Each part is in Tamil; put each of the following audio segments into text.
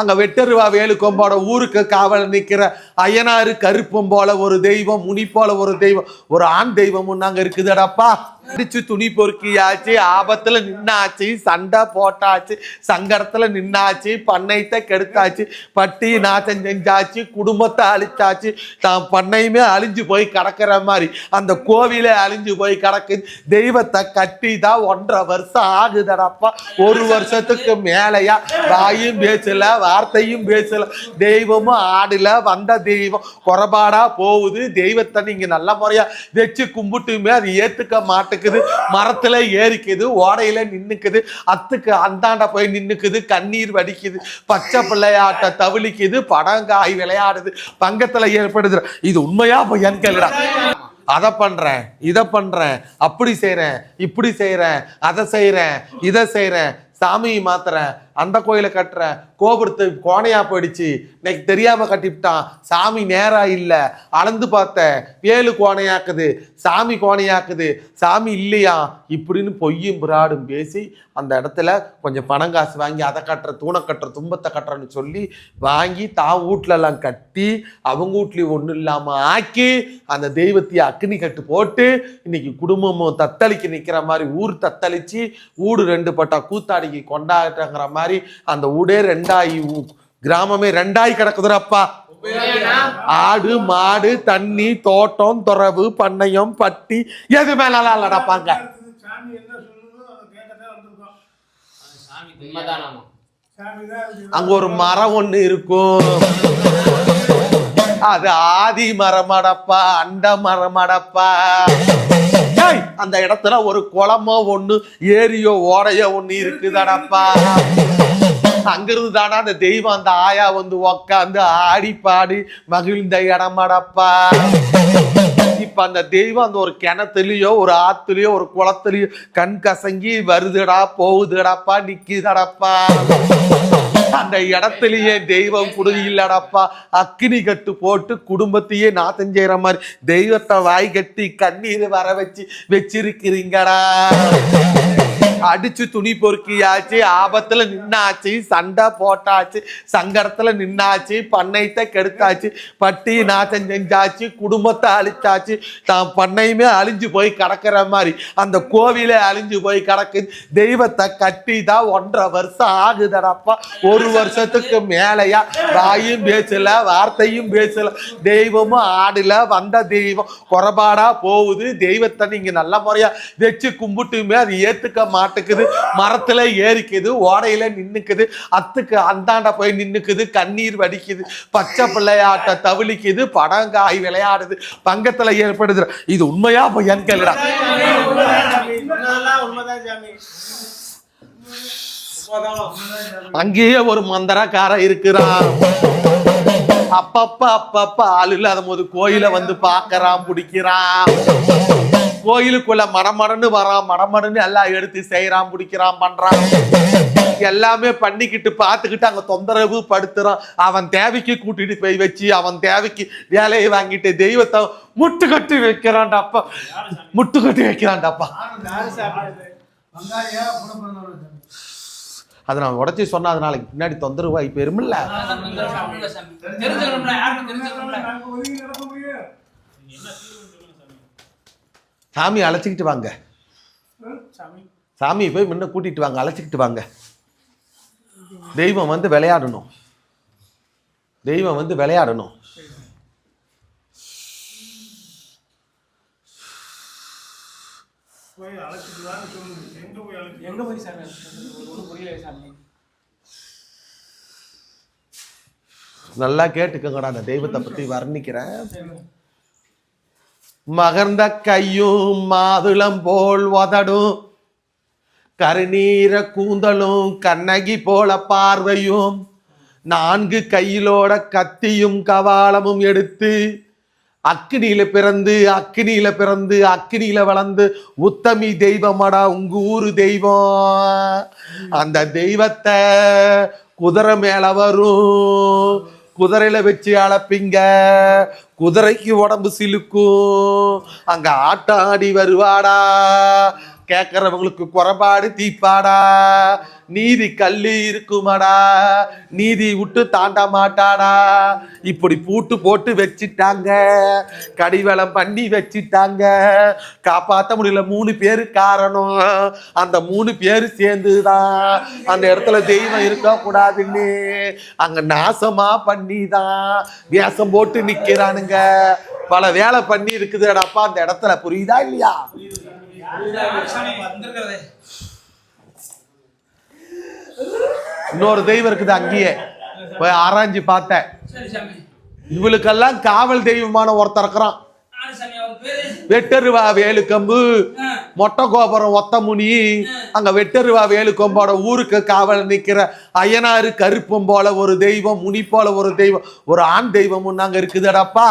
அங்கே வெட்டருவா வேலுக்கொம்போட ஊருக்கு காவல் நிற்கிற அய்யனாரு கருப்பம் போல ஒரு தெய்வம் முனி போல ஒரு தெய்வம் ஒரு ஆண் தெய்வமும் நாங்கள் இருக்குதுடப்பா. அடிச்சு துணி பொறுக்கியாச்சு ஆபத்துல நின்னாச்சு சண்டை போட்டாச்சு சங்கடத்துல நின்னாச்சு பண்ணையத்தை கெடுத்தாச்சு பட்டி நாசம் செஞ்சாச்சு குடும்பத்தை அழிச்சாச்சு. தான் பண்ணையுமே அழிஞ்சு போய் கிடக்கிற மாதிரி. அந்த கோவிலே அழிஞ்சு போய் கிடக்குது தெய்வத்தை கட்டி தான் ஒன்றரை வருஷம் ஆகுதடப்பா. ஒரு வருஷத்துக்கு மேலையா? வாயும் பேசல வார்த்தையும் பேசல. தெய்வமும் ஆடல வந்த தெய்வம் குறைபாடா போகுது. தெய்வத்தை நீங்க நல்ல முறையா வச்சு கும்பிட்டுமே அது ஏத்துக்க நடக்குது மரத்துல ஏறிக்குது ஓடையில நின்னுக்குது அத்துக்கு அந்தாண்ட போய் நின்னுக்குது கண்ணீர் வடிக்குது பச்சை பிள்ளையாட்ட தவிழிக்குது படங்காய் விளையாடுது பங்கத்துல ஏற்படுது. இது உண்மையா பொய்யான்னு கேளுடா. அதை பண்றேன் இதை பண்றேன் அப்படி செய்யறேன் இப்படி செய்யறேன் அதை செய்யறேன் இதை செய்யறேன் சாமியை மாத்துறேன் அந்த கோயிலை கட்டுறேன். கோபுரத்து கோணையா போயிடுச்சு. இன்னைக்கு தெரியாம கட்டிவிட்டான். சாமி நேரா இல்லை. அளந்து பார்த்தேன். வேலு கோணையாக்குது. சாமி கோணையாக்குது. சாமி இல்லையா? இப்படின்னு பொய்யும் பிராடும் பேசி அந்த இடத்துல கொஞ்சம் பணம் காசு வாங்கி அதை கட்டுற தூணை கட்டுற துன்பத்தை கட்டுறன்னு சொல்லி வாங்கி தா வீட்லலாம் கட்டி அவங்க வீட்லயும் ஒன்றும் இல்லாமல் ஆக்கி அந்த தெய்வத்தையே அக்னி கட்டு போட்டு இன்னைக்கு குடும்பமும் தத்தளிக்கு நிற்கிற மாதிரி ஊர் தத்தளிச்சு ஊடு ரெண்டு பட்டா கூத்தாடிக்கு கொண்டாடுறங்கிற மாதிரி அந்த ஊடே ரெண்டாயி கிராமமே ரெண்டாயி கிடக்குதுறப்பா ஆடு மாடு தண்ணி தோட்டம் துறவு பண்ணையம் பட்டி எது மேலாம் இல்லடாப்பாங்க சாமி என்ன சொல்லுதோ அதை கேட்கத்தான் வந்திருக்கோம் உண்மைதானாமா சாமி தான் அங்க ஒரு மரம் ஒண்ணு இருக்கும். அது ஆதி மரமடப்பா அண்ட மரமடப்பா. அந்த இடத்துல ஒரு குளமோ ஒண்ணு ஏரியோ ஓடையோ ஒண்ணு இருக்குதடப்பா அங்கிருந்து தானா அந்த தெய்வம் அந்த ஆயா வந்து உக்காந்து ஆடி பாடி மகிழ்ந்த இடமாடப்பா. இப்ப அந்த தெய்வம் அந்த ஒரு கிணத்துலயோ ஒரு ஆத்துலயோ ஒரு குளத்துலயோ கண் கசங்கி வருதுடா போகுதுடாப்பா நிக்குதடப்பா அந்த இடத்துலயே தெய்வம் குடுதி இல்லடப்பா அக்னி கட்டு போட்டு குடும்பத்தையே நாத்தம் செய்யற மாதிரி தெய்வத்தை வாய் கட்டி கண்ணீர் வர வச்சு வச்சிருக்கிறீங்கடா. அடிச்சு துணி பொறுக்கியாச்சு ஆபத்துல நின்னாச்சு சண்டை போட்டாச்சு சங்கடத்துல நின்னாச்சு பண்ணையத்தை கெடுத்தாச்சு பட்டி நாசம் செஞ்சாச்சு குடும்பத்தை அழிச்சாச்சு. தான் பண்ணையுமே அழிஞ்சு போய் கிடக்கிற மாதிரி. அந்த கோவிலே அழிஞ்சு போய் கிடக்குது தெய்வத்தை கட்டி தான் ஒன்றரை வருஷம் ஆகுதடப்பா. ஒரு வருஷத்துக்கு மேலையா வாயும் பேசல வார்த்தையும் பேசல. தெய்வமும் ஆடல வந்த தெய்வம். குறைபாடா போகுது. தெய்வத்தை நீங்க நல்ல முறையா வச்சு கும்பிட்டுமே அது ஏத்துக்க மாட்டுக்குது மரத்துல ஏறிக்குது ஓடையில நின்னுக்குது அத்துக்கு அந்தாண்ட போய் நின்னுக்குது கண்ணீர் வடிக்குது பச்சை பிள்ளையாட்ட தவிழிக்குது படங்காய் விளையாடுது பங்கத்துல ஏற்படுது. இது உண்மையா பொய்யான்னு கேளுடா. உண்மைதான் அங்கேயே ஒரு மந்திரக்காரன் இருக்கிறான். அப்பப்ப அப்பப்ப ஆள் இல்லாத போது கோயில வந்து பாக்குறான் பிடிக்கிறான். கோயிலுக்குள்ள மரமரன்னு வரான் மரமரன்னு எல்லாம் எடுத்து செய்யறான் பிடிக்கிறான் பண்றான் எல்லாமே பண்ணிக்கிட்டு பார்த்துக்கிட்டு அங்க தொந்தரவு படுத்துறான் அவன் தேவைக்கு கூட்டிட்டு போய் வச்சு அவன் தேவைக்கு வேலையை வாங்கிட்டு தெய்வத்தை முட்டு கட்டி வைக்கிறான்டாப்பா முட்டு கட்டி வைக்கிறான்டாப்பா அதை நான் உடச்சி சொன்னா அது நாளைக்கு பின்னாடி தொந்தரவாகி போயிருமில்ல யாருக்கும் தெரிஞ்சுக்கணும்ல நாங்க ஒதுங்கி நடக்க முடியும் சாமி அழைச்சிக்கிட்டு வாங்க. சாமியை போய் முன்ன கூட்டிட்டு வாங்க அழைச்சிக்கிட்டு வாங்க. தெய்வம் வந்து விளையாடணும். தெய்வம் வந்து விளையாடணும். போய் அழைச்சிட்டு வான்னு சொல்லுங்க. எங்க போய் அழைச்சிட்டு எங்க போய் சாமி ஒன்றும் புரியல சாமி. நல்லா கேட்டுக்கோங்கடா அந்த தெய்வத்தை பத்தி வர்ணிக்கிறேன். மகர்ந்த கையும் மாதுளம் போல் உதடும் கருநீர கூந்தலும் கண்ணகி போல பார்வையும். நான்கு கையிலோட கத்தியும் கவாலமும் எடுத்து அக்கினியில பிறந்து அக்கினியில பிறந்து அக்கினியில வளர்ந்து உத்தமி தெய்வமாடா உங்க ஊரு தெய்வம். அந்த தெய்வத்தை குதிரை மேல வரும். குதிரையில வச்சு அளப்பீங்க. குதிரைக்கு உடம்பு சிலுக்கும். அங்க ஆட்டம் ஆடி வருவாடா. கேட்கறவங்களுக்கு குறைபாடு தீப்பாடா. நீதி கல்லி இருக்குமாடா. நீதி விட்டு தாண்ட மாட்டாடா. இப்படி பூட்டு போட்டு வச்சிட்டாங்க. கடிவளம் பண்ணி வச்சிட்டாங்க. காப்பாற்ற முடியல. மூணு பேரு காரணம். அந்த மூணு பேரு சேர்ந்துதான். அந்த இடத்துல தெய்வம் இருக்க கூடாதுன்னு அங்க நாசமா பண்ணிதான். வேஷம் போட்டு நிக்கிறானுங்க. பல வேலை பண்ணி இருக்குதுடாப்பா அந்த இடத்துல புரியுதா இல்லையா? இன்னொரு தெய்வம் இருக்குது அங்கேயே. போய் ஆராய்ஞ்சு பார்த்தேன். சரி சாமி. இவளுக்கெல்லாம் காவல் தெய்வமான ஒருத்தர் இருக்கிறான். வெட்டருவா வேலுக்கம்பு மொட்டை கோபுரம் ஒத்தமுனி அங்க வெட்டருவா வேலுக்கம்போட ஊருக்கு காவல் நிக்கிற அய்யனாரு கருப்பம் போல ஒரு தெய்வம் முனி போல ஒரு தெய்வம் ஒரு ஆண் தெய்வமும் நாங்க இருக்குதுடாப்பா.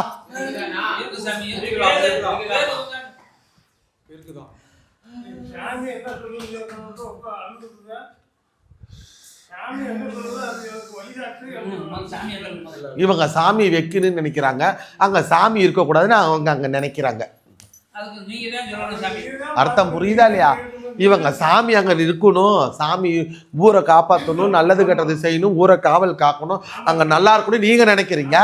இருக்கு சாமி இருக்கு பேரு, பேரு உட்காந்து. சாமி என்ன சொல்லுது ரொம்ப அழுதுதான் சாமி என்ன சொல்லுது அது எனக்கு வழிகாட்டு ம், வந்து சாமி எல்லாம் முதல்ல. இவங்க சாமி வைக்கணும்னு நினைக்கிறாங்க. அங்க சாமி இருக்கக்கூடாதுன்னு அவங்க அங்க நினைக்கிறாங்க. அதுக்கு நீங்க தான் சொல்லணும் சாமி. அர்த்தம் புரியுதா இல்லையா? இவங்க சாமி அங்க இருக்கணும் சாமி ஊரை காப்பாற்றணும் நல்லது கெட்டது செய்யணும் ஊரை காவல் காக்கணும். அங்க நல்லா இருக்கணும் நீங்க நினைக்கிறீங்க.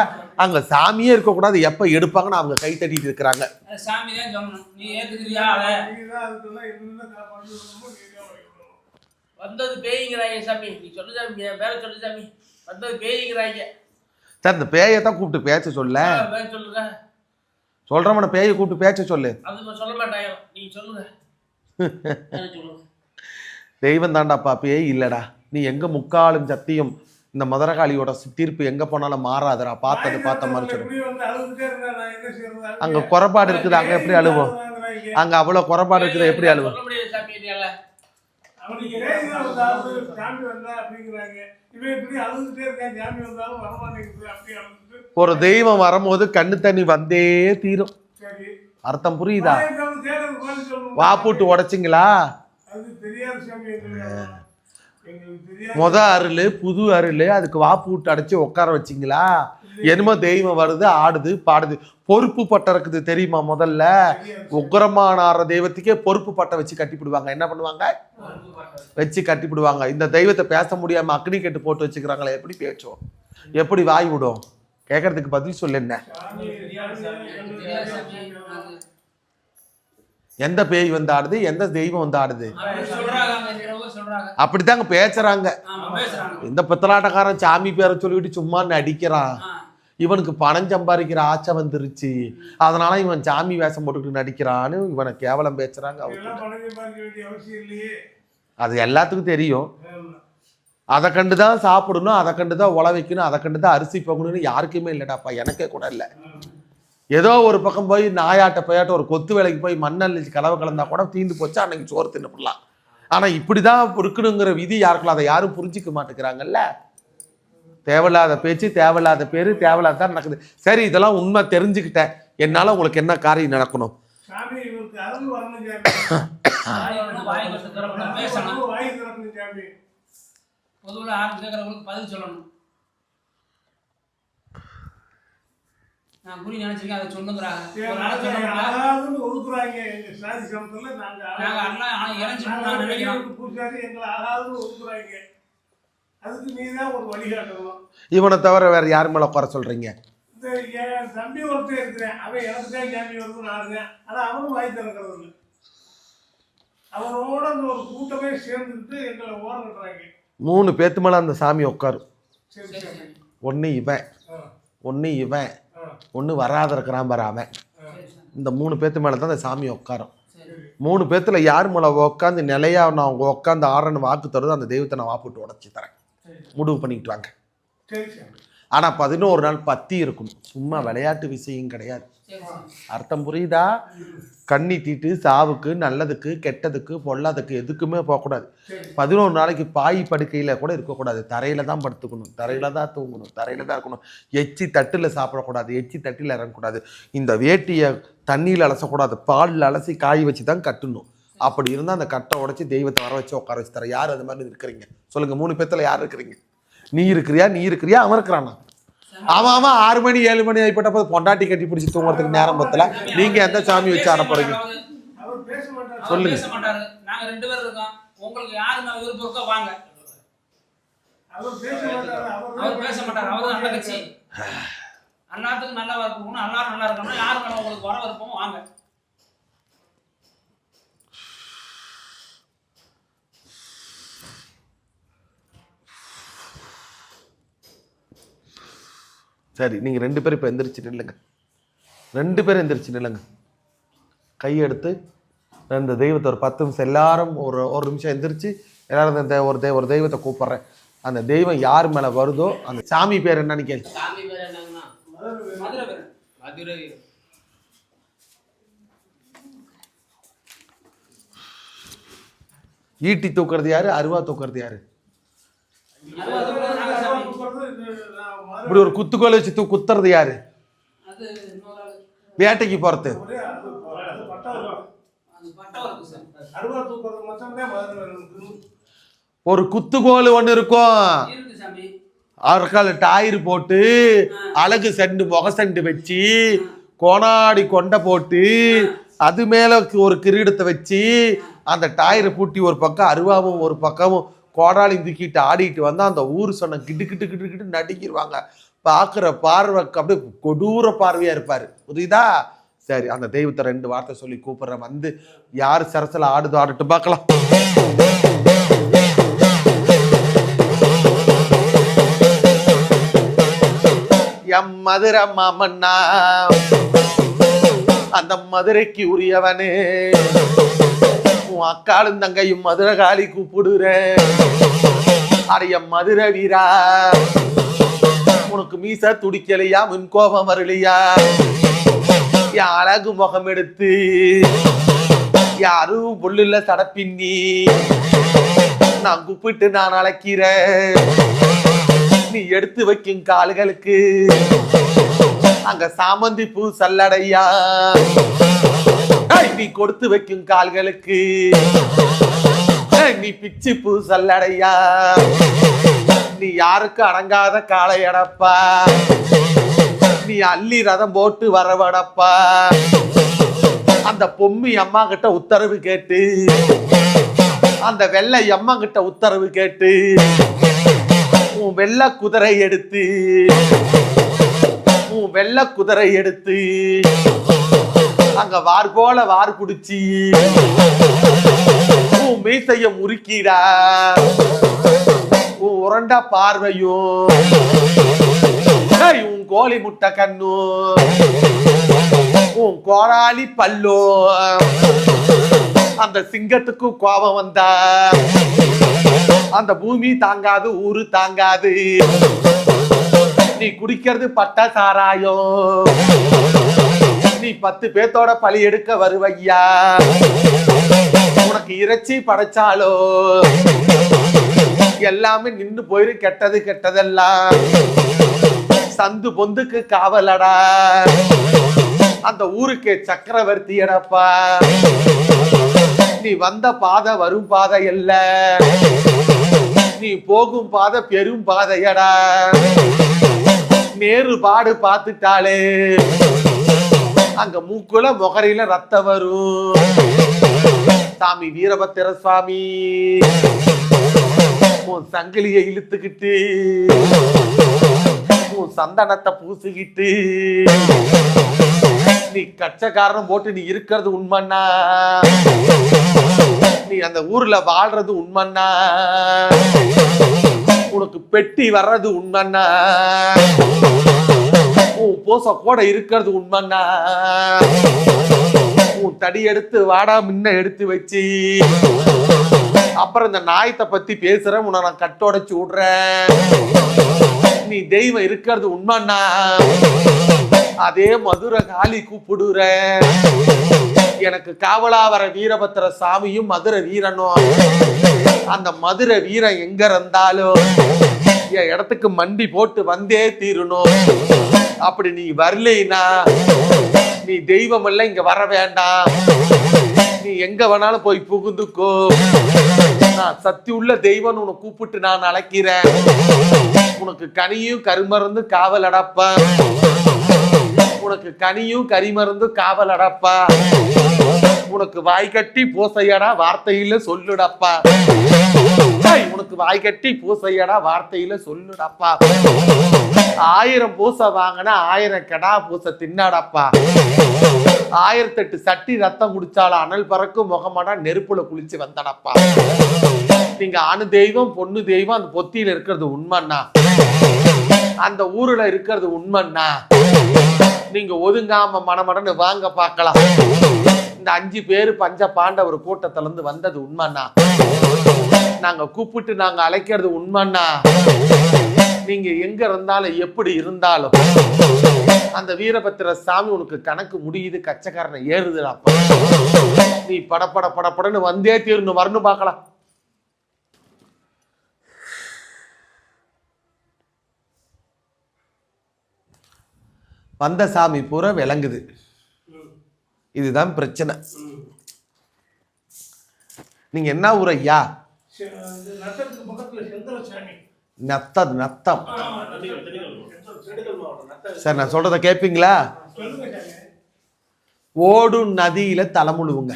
அங்க சாமியே இருக்கக்கூடாது. எப்ப எடுப்பாங்கன்னு அவங்க கை தட்டிட்டு இருக்கிறாங்க. வந்தது பேய்ங்கிறாங்க சாமி. நீ சொல்லு சாமி என் பேரை சொல்லு சாமி. வந்தது பேய்ங்கிறாங்க சார் இந்த பேயை தான் கூப்பிட்டு பேச்ச சொல்ல. பேர் சொல்லுங்க. சொல்றவன பேயை கூப்பிட்டு பேச்ச சொல்லு. அது சொல்ல மாட்டாங்க நீங்க சொல்லுங்க. சொல்லுங்க. தெய்வம் தாண்டாப்பா பேய் இல்லடா. நீ எங்க முக்காலும் சத்தியம் இந்த மதுரகாளியோட தீர்ப்பு எங்க போனாலும் மாறாதடா. பார்த்தது பார்த்த மாதிரி சொல்லு. இப்படி வந்து அழுதுட்டே இருந்தா நான் என்ன செய்யறது? அங்க குறைபாடு இருக்குது? அங்க எப்படி அழுவோம்? அங்க அவ்வளவு குறைபாடு இருக்குது? எப்படி அழுவோம் சொல்ல முடியாது சாமி நீங்க அவனுக்கு பேய்தான் வந்தாலும் சாமி வந்தா அப்படிங்கிறாங்க. இவன் இப்படி அழுதுட்டே இருக்கான் சாமி வந்தாலும் வரமாட்டேங்குது அப்படி அழுதுட்டு ஒரு தெய்வம் வரும்போது கண்ணு தண்ணி வந்தே தீரும். அர்த்தம் புரியுதா. வா போட்டு உடைச்சிங்களா? முத அருள் புது அருள் அதுக்கு வாப்பு விட்டு அடைச்சி உட்கார வச்சிங்களா? என்னமோ தெய்வம் வருது ஆடுது பாடுது. பொறுப்பு பட்டம் இருக்குது தெரியுமா முதல்ல? உக்கிரமான ஆடுற தெய்வத்துக்கே பொறுப்பு பட்டம் வச்சு கட்டிப்பிடுவாங்க. என்ன பண்ணுவாங்க? வச்சு கட்டிப்பிடுவாங்க. இந்த தெய்வத்தை பேச முடியாம அக்னி கட்டு போட்டு வச்சுக்கிறாங்களே எப்படி பேச்சோம்? எப்படி வாய் விடும்? கேட்கறதுக்கு பதில் சொல்லு என்ன? எந்த பேய் வந்து ஆடுது? எந்த தெய்வம் வந்து ஆடுது? அப்படித்தாங்க பேசுறாங்க. இந்த பித்தலாட்டக்காரன் சாமி பேரை சொல்லிட்டு சும்மா நடிக்கிறான். ஆ. இவனுக்கு பணம் சம்பாதிக்கிற ஆச்சை வந்துருச்சு. அதனால இவன் சாமி வேஷம் போட்டுக்கிட்டு நடிக்கிறான்னு இவனை கேவலம் பேசுறாங்க இல்லையே. அது எல்லாத்துக்கும் தெரியும். அதை கண்டு தான் சாப்பிடணும் அதை கண்டு தான் உழ வைக்கணும் அதை கண்டு தான் அரிசி போகணும்னு யாருக்குமே இல்லைடாப்பா எனக்கே கூட இல்லை. ஏதோ ஒரு பக்கம் போய் நாயாட்ட போயாட்ட ஒரு கொத்து வேலைக்கு போய் மண்ணல் கலவை கலந்தா கூட தீந்து போச்சு அன்னைக்கு சோறு தின்னுப்படலாம் ஆனா இப்படிதான் இருக்கணுங்கிற விதி யாருக்குள்ள அதை யாரும் புரிஞ்சிக்க மாட்டேங்கிறாங்கல்ல? தேவையில்லாத பேச்சு தேவையில்லாத பேரு தேவையில்லாத தான் நடக்குது. சரி இதெல்லாம் உண்மை தெரிஞ்சுக்கிட்டேன். என்னால உங்களுக்கு என்ன காரியம் நடக்கணும்? பதில் சொல்லணும். நான் குறி நினைச்சிருக்கேன் அதை சொல்லுங்கிறாங்க ஒரு நாள் சொல்ல முடியல. அழகாதுன்னு ஒதுக்குறாங்க. எங்க சாதி சமத்துல நாங்க நாங்க அண்ணா ஆனா இறஞ்சி நாங்க நான் நினைக்கிறோம் வெளியூர் பூசாரி எங்களை அழகாதுன்னு ஒதுக்குறாங்க. அதுக்கு நீ தான் ஒரு வழிகாட்டணும் இவனை தவிர வேற யார் மேல குறை சொல்றீங்க? இந்த என் தம்பி ஒருத்தர் இருக்கிறேன். அவன் எனக்கு தான் சாமி வருதுன்னு ஆடுறேன் ஆனா அவனும் வாய் திறக்கிறது இல்லை. அவனோட அந்த ஒரு கூட்டமே சேர்ந்துக்கிட்டு எங்களை ஓர விடுறாங்க மூணு பேத்து மேல அந்த சாமி உட்காரும் ஒண்ணு இவன் ஒண்ணு இவன் ஒண்ணு வராத இருக்கிறான் சரி இந்த மூணு பேத்து மேல தான் அந்த சாமி உட்காரும். மூணு பேத்துல யார் மேல உட்காந்து நிலையா நான் அவங்க உட்காந்து ஆறன்னு வாக்கு தருதோ அந்த தெய்வத்தை நான் வாப்பிட்டு உடச்சி தரேன். முடிவு பண்ணிக்கிட்டு வாங்க சரி சாமி ஆனா பதினோரு நாள் பத்தி இருக்கணும் சும்மா விளையாட்டு விஷயம் கிடையாது. அர்த்தம் புரியுதா? கண்ணி தீட்டு சாவுக்கு நல்லதுக்கு கெட்டதுக்கு பொல்லாததுக்கு எதுக்குமே போகக்கூடாது. பதினோரு நாளைக்கு பாய் படுக்கையில் கூட இருக்கக்கூடாது. தரையில தான் படுத்துக்கணும். தரையில தான் தூங்கணும். தரையில தான் இருக்கணும். எச்சி தட்டில் சாப்பிடக்கூடாது. எச்சி தட்டில் இறங்கக்கூடாது. இந்த வேட்டியை தண்ணியில் அலசக்கூடாது. பாலில் அலசி காய வச்சு தான் கட்டணும். அப்படி இருந்தால் அந்த கட்டை உடச்சி தெய்வத்தை வர வச்சு உட்கார வச்சு தர யார் அது மாதிரி இருக்கிறீங்க சொல்லுங்க மூணு பேத்துல யார் இருக்கிறீங்க? நீ இருக்கிறியா நீ இருக்கிறியா? அவன் இருக்கிறானா? ஆமா ஆமா ஆறு மணி ஏழு மணி ஆகிப்பட்ட போது பொண்டாட்டி கட்டி பிடிச்சி தூங்குறதுக்கு நேரம் பத்தல. நீங்க எந்த சாமி வச்சு அனுப்புறீங்க? சொல்லுங்க. அண்ணாத்துக்கு நல்லா இருக்கணும் எல்லாரும் நல்லா இருக்கணும். யார் உங்களுக்கு வர விருப்பமோ வாங்க. சரி நீங்க ரெண்டு பேரும் இப்ப எந்திரிச்சு நில்லுங்க. ரெண்டு பேரும் எந்திரிச்சு நில்லுங்க. கையெடுத்து இந்த தெய்வத்தை ஒரு பத்து நிமிஷம் எல்லாரும் ஒரு ஒரு நிமிஷம் எந்திரிச்சு எல்லாரும் இந்த ஒரு தெய்வ ஒரு தெய்வத்தை கூப்பிடுறேன். அந்த தெய்வம் யார் மேல வருதோ அந்த சாமி பேர் என்னன்னு கேளு. சாமி பேர் என்னங்கண்ணா மதுரை வீரன் மதுரை வீரன். ஈட்டி தூக்குறது யாரு? அருவா தூக்குறது யாரு? இப்படி ஒரு குத்துக்கோலை வச்சு தூ குத்துறது யாரு? வேட்டைக்கு போறது. ஒரு குத்துக்கோல் ஒன்று இருக்கும். அவருக்கால சாமி போட்டு அழகு செண்டு முக செண்டு வச்சு கோணாடி கொண்டை போட்டு அது மேலே ஒரு கிரீடத்தை வச்சு அந்த டாயரை பூட்டி ஒரு பக்கம் அருவாவும் ஒரு பக்கமும் கோடாலி தூக்கிட்டு ஆடிட்டு வந்தால் அந்த ஊர் சொன்ன கிட்டு கிட்டு கிட்டு கிட்டு நடிக்கிடுவாங்க பார்க்குற பார்வைக்கு அப்படியே கொடூர பார்வையாக இருப்பார். புரியுதா? சரி அந்த தெய்வத்தை ரெண்டு வார்த்தை சொல்லி கூப்பிட்ற வந்து யார் சரசில் ஆடுதோ ஆடிட்டு பார்க்கலாம். எம் மதுரை மாமன்னா அந்த மதுரைக்கு உரியவனே. உன் அக்காளும் தங்கையும் மதுரை காளி கூப்பிடுறேன். அடைய மதுரை வீரா. உனக்கு மீச துடிக்கலையா? முன் கோபம் வரலையா? என் அழகு முகம் எடுத்து யாரும் பொல்லுல சடப்பின்னி நான் கூப்பிட்டு நான் அழைக்கிறேன். நீ எடுத்து வைக்கும் கால்களுக்கு அங்க சாமந்தி பூ சல்லடையா? நீ கொடுத்து வைக்கும் கால்களுக்கு. நீ பிச்சு பூசல்லடையா நீ யாருக்கு அடங்காத காளை அடப்பா. நீ அள்ளி ரதம் போட்டு வரவடப்பா. அந்த பொம்மி அம்மா கிட்ட உத்தரவு கேட்டு. அந்த வெள்ளை அம்மா கிட்ட உத்தரவு கேட்டு. உன் வெள்ள குதிரை எடுத்து. உன் வெள்ள குதிரை எடுத்து. அங்க வார் போல வார் குடிச்சி. உன் மீசைய முறுக்கிடா. உன் உரண்டா பார்வையும் உன் கோழி முட்டை கண்ணும் உன் கோடாலி பல்லோ. அந்த சிங்கத்துக்கும் கோபம் வந்தா. அந்த பூமி தாங்காது ஊரு தாங்காது. நீ குடிக்கிறது பட்ட சாராயம் நீ பத்து பேத்தோட பழி எடுக்க வருவையா? உனக்கு இறைச்சி படைச்சாலோ? எல்லாமே நின்று போயிரு கெட்டது கெட்டதெல்லாம். சந்து பொந்துக்கு காவலடா. அந்த ஊருக்கு சக்கரவர்த்தி எடப்பா. நீ வந்த பாதை வரும் பாதை இல்ல நீ போகும் பாதை பெரும் பாதையடா. நேரு பாடு பார்த்துட்டாளே அங்க மூக்குல முகரையில ரத்தம் வரும். சாமி வீரபத்திர சுவாமி. உன் சங்கிலியை இழுத்துக்கிட்டு உன் சந்தனத்தை பூசிக்கிட்டு நீ கச்சக்காரன் போட்டு நீ இருக்கிறது உண்மைன்னா நீ அந்த ஊர்ல வாழ்றது உண்மைன்னா உனக்கு பெட்டி வர்றது உண்மைன்னா உன் பூச கூட இருக்கிறது உண்மைண்ணா உன் தடி எடுத்து வாடா முன்ன எடுத்து வச்சு. அப்புறம் இந்த நாயத்தை பத்தி பேசுறேன் உன்னை நான் கட்டோடைச்சு விடுறேன். நீ தெய்வம் இருக்கிறது உண்மைண்ணா அதே மதுரை காளி கூப்பிடுற எனக்கு காவலா வர வீரபத்திர சாமியும் மதுரை வீரனும். அந்த மதுரை வீரன் எங்க இருந்தாலும் என் இடத்துக்கு மண்டி போட்டு வந்தே தீரணும். அப்படி நீ வரலைனா நீ தெய்வம் எல்லாம் இங்க வர வேண்டாம். நீ எங்க வேணாலும் போய் புகுந்துக்கோ. நான் சக்தி உள்ள தெய்வம் உன்னை கூப்பிட்டு நான் அழைக்கிறேன். உனக்கு கனியும் கருமருந்து காவல் அடப்பேன். உனக்கு கனியும் கரிமருந்து காவல் அடப்பா உனக்கு வாய் கட்டி பூசையடா வார்த்தையில சொல்லுடப்பா. ஏய், வாய் கட்டி பூசையடா வார்த்தையில சொல்லுடப்பா. ஆயிரம் பூசை வாங்கினா ஆயிரம் கெடா பூசை தின்னாடாப்பா. ஆயிரத்தெட்டு சட்டி ரத்தம் குடிச்சாலும் அனல் பறக்கும் முகமாடா நெருப்புல குளிச்சு வந்தடப்பா நீங்க அணு தெய்வம் பொண்ணு தெய்வம் அந்த பொத்தியில இருக்கிறது உண்மைன்னா அந்த ஊர்ல இருக்கிறது உண்மைன்னா நீங்க ஒதுங்காம மனமடன்னு வாங்க பார்க்கலாம் இந்த அஞ்சு பேர் பஞ்ச பாண்டவர் கூட்டத்துல இருந்து வந்தது உண்மைன்னா நாங்கள் கூப்பிட்டு நாங்கள் அழைக்கிறது உண்மைன்னா நீங்கள் எங்கே இருந்தாலும் எப்படி இருந்தாலும் அந்த வீரபத்திர சாமி உனக்கு கணக்கு முடியுது கச்சக்காரனை ஏறுதுடாப்பா நீ படபட படபடன்னு வந்தே தீர்ந்து வரணும் பார்க்கலாம். வந்த சாமி பூரா விளங்குது. இதுதான் பிரச்சனை. நீங்க என்ன ஊர் ஐயா நட்டத்துக்கு பக்கத்துல நத்தம். நத்தம். சார் நான் சொல்றத கேட்பீங்களா ஓடும் நதியில தலைமுழுவுங்க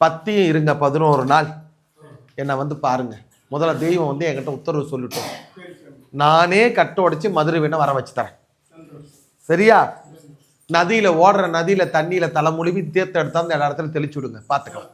பத்தியும் இருங்க பதினோரு நாள். என்னை வந்து பாருங்க. முதல்ல தெய்வம் வந்து என்கிட்ட உத்தரவு சொல்லிட்டோம். நானே கட்ட உடைச்சு மதுரை வேணா வர வச்சு தரேன். சரியா? நதியில ஓடுற நதியில தண்ணியில தலைமுழுவி தீர்த்த எடுத்தாந்து எல்லா இடத்துல தெளிச்சு விடுங்க. பார்த்துக்கலாம்